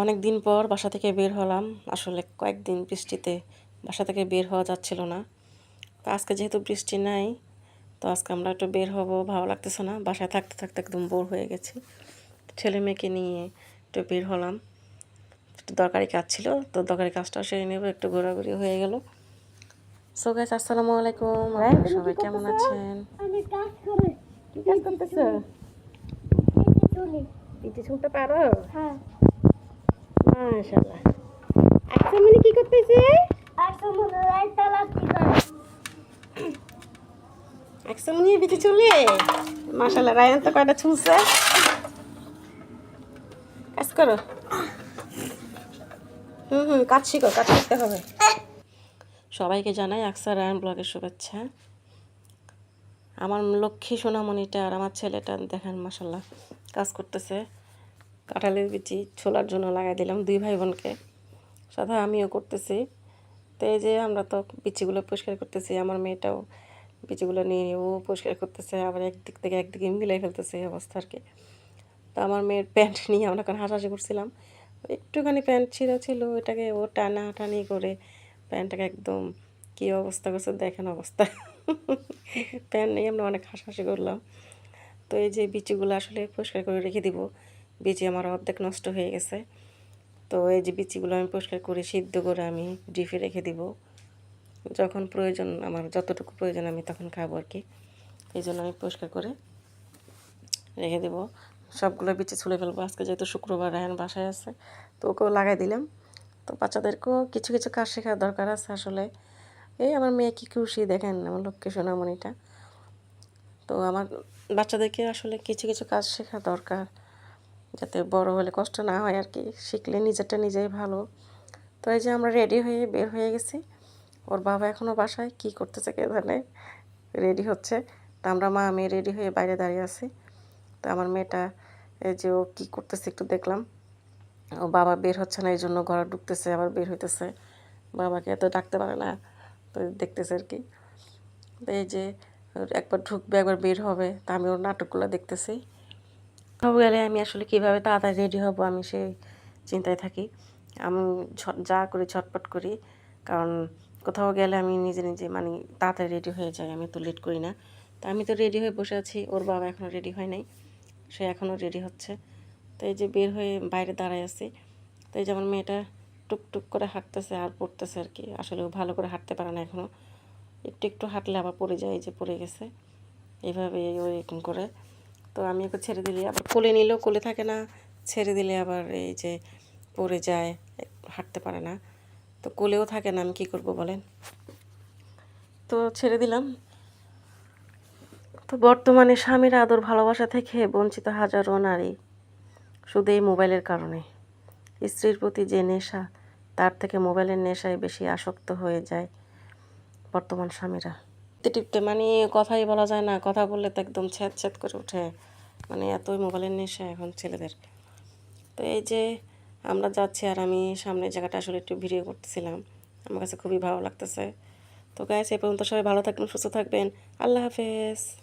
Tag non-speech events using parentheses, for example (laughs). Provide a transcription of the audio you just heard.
অনেক দিন পর বাসা থেকে বের হলাম। আসলে কয়েকদিন বৃষ্টিতে বাসা থেকে বের হওয়া যাচ্ছিল না। তো আজকে যেহেতু বৃষ্টি নাই তো আজকে আমরা একটু বের হব ভালো লাগতেছে না। বাসায় থাকতে থাকতে একদম বোর হয়ে গেছি। ছেলে মেয়েকে নিয়ে একটু বের হলাম। একটু দরকারি কাজ ছিল তো দরকারি কাজটাও সেরে নেব একটু ঘোরাঘুরি হয়ে গেল। সো গাইস আসসালামু আলাইকুম। আপনারা সবাই কেমন আছেন? কাজ কি কাজ করতেছো? পারো? হ্যাঁ। মাশাআল্লাহ। আচ্ছা মানে কি করতেছে? করে চলে মাশাআল্লাহ রায়ান তো কয়টা ছুঁছে কাজ করো। হুম হুম কাজ শিখো কাজ করতে হবে। সবাইকে জানাই আকসা রায়ান ব্লগের শুভেচ্ছা। আমার লক্ষ্মী সোনামণিটা আর আমার ছেলেটা দেখেন মাসাল্লাহ কাজ করতেছে। কাঁঠালের বিচি ছোলার জন্য লাগাই দিলাম দুই ভাই বোনকে সাথে আমিও করতেছি। তো এই যে আমরা তো বিচিগুলো পরিষ্কার করতেছি, আমার মেয়েটাও বিচিগুলো নিয়ে ও পরিষ্কার করতেছে, আবার একদিক থেকে একদিকে মিলাই ফেলতেছে এই অবস্থা আর কি তো আমার মেয়ের প্যান্ট (laughs) নিয়ে আমরা এখন হাসাহাসি করছিলাম। একটুখানি প্যান্ট ছিঁড়া ছিল ওটাকে ও টানা টানি করে প্যান্টটাকে একদম কী অবস্থা করছে দেখেন অবস্থা। (laughs) প্যান্ট নিয়ে আমরা অনেক হাসাহাসি করলাম। তো এই যে বিচিগুলো আসলে পরিষ্কার করে রেখে দিব। বিচি আমার অর্ধেক নষ্ট হয়ে গেছে। তো এই যে বিচিগুলো আমি পরিষ্কার করে সিদ্ধ করে আমি ডিপে রেখে দিব। যখন প্রয়োজন, আমার যতটুকু প্রয়োজন আমি তখন খাব আর কি। এই জন্য আমি পরিষ্কার করে রেখে দেবো। সবগুলো বিচি ছুলে ফেলব। আজকে যেহেতু শুক্রবার রায়ন বাসায় আছে, তো ওকেও লাগাই দিলাম। তো বাচ্চাদেরকেও কিছু কিছু কাজ শেখার দরকার আছে আসলে। এই আমার মেয়ে কি খুশি, দেখেন আমার লক্ষ্মী সোনামণিটা। তো আমার বাচ্চাদেরকে আসলে কিছু কিছু কাজ শেখা দরকার। যাতে বড় হলে কষ্ট না হয় আর কি। শিখলে নিজেরটা নিজেই ভালো। তো এই যে আমরা রেডি হয়ে বের হয়ে গেছি। ওর বাবা এখনও বাসায়, কি করতেছে কে জানে? রেডি হচ্ছে। তা আমরা মা মেয়ে রেডি হয়ে বাইরে দাঁড়িয়ে আছি। তো আমার মেয়েটা, এই যে ও কী করতেছে একটু দেখলাম। ও বাবা বের হচ্ছে না, এই জন্য ঘরে ঢুকতেছে, আবার বের হইতেছে। বাবাকে এত ডাকতে পারে না, তো দেখতেছে আর কি। এই যে, একবার ঢুকবে, একবার বের হবে। তা আমি ওর নাটকগুলো দেখতেছি। গেলে আমি আসলে কীভাবে তাড়াতাড়ি রেডি হব আমি সেই চিন্তায় থাকি। আমি যা করি ঝটপট করি। কারণ কোথাও গেলে আমি নিজে নিজে মানে তাড়াতাড়ি রেডি হয়ে যাই, আমি তো লেট করি না। তা আমি তো রেডি হয়ে বসে আছি, ওর বাবা এখনও রেডি হয় নাই। সে এখনও রেডি হচ্ছে। তো এই যে বের হয়ে বাইরে দাঁড়ায় আছি, তো এই যে আমার মেয়েটা টুকটুক করে হাঁটতেছে আর পড়তেছে আর কি। আসলে ও ভালো করে হাঁটতে পারে না এখনও একটু একটু হাঁটলে আবার পড়ে যায় যে পড়ে গেছে। এইভাবে ও এরকম করে। তো আমি ওকে ছেড়ে দিলে, আবার কোলে নিলেও কোলে থাকে না, ছেড়ে দিলে আবার এই যে পড়ে যায়, হাঁটতে পারে না। তো কোলেও থাকে না, আমি কী করব বলেন? তো ছেড়ে দিলাম। তো বর্তমানে স্বামীর আদর ভালোবাসা থেকে বঞ্চিত হাজারো নারী শুধু এই মোবাইলের কারণে। স্ত্রীর প্রতি যে নেশা, তার থেকে মোবাইলের নেশায় বেশি আসক্ত হয়ে যায় বর্তমান স্বামীরা। টিপতে টিপতে মানে কথাই বলা যায় না, কথা বললে তো একদম ছ্যাদ ছ্যাদ করে ওঠে। মানে এতই মোবাইলের নেশা এখন ছেলেদের তো এই যে আমরা যাচ্ছি আর আমি সামনের জায়গাটা আসলে একটু ভিডিও করতেছিলাম, আমার কাছে খুবই ভালো লাগতেছে। তো গাইস এ পর্যন্ত সবাই ভালো থাকবেন, সুস্থ থাকবেন। আল্লাহ হাফেজ।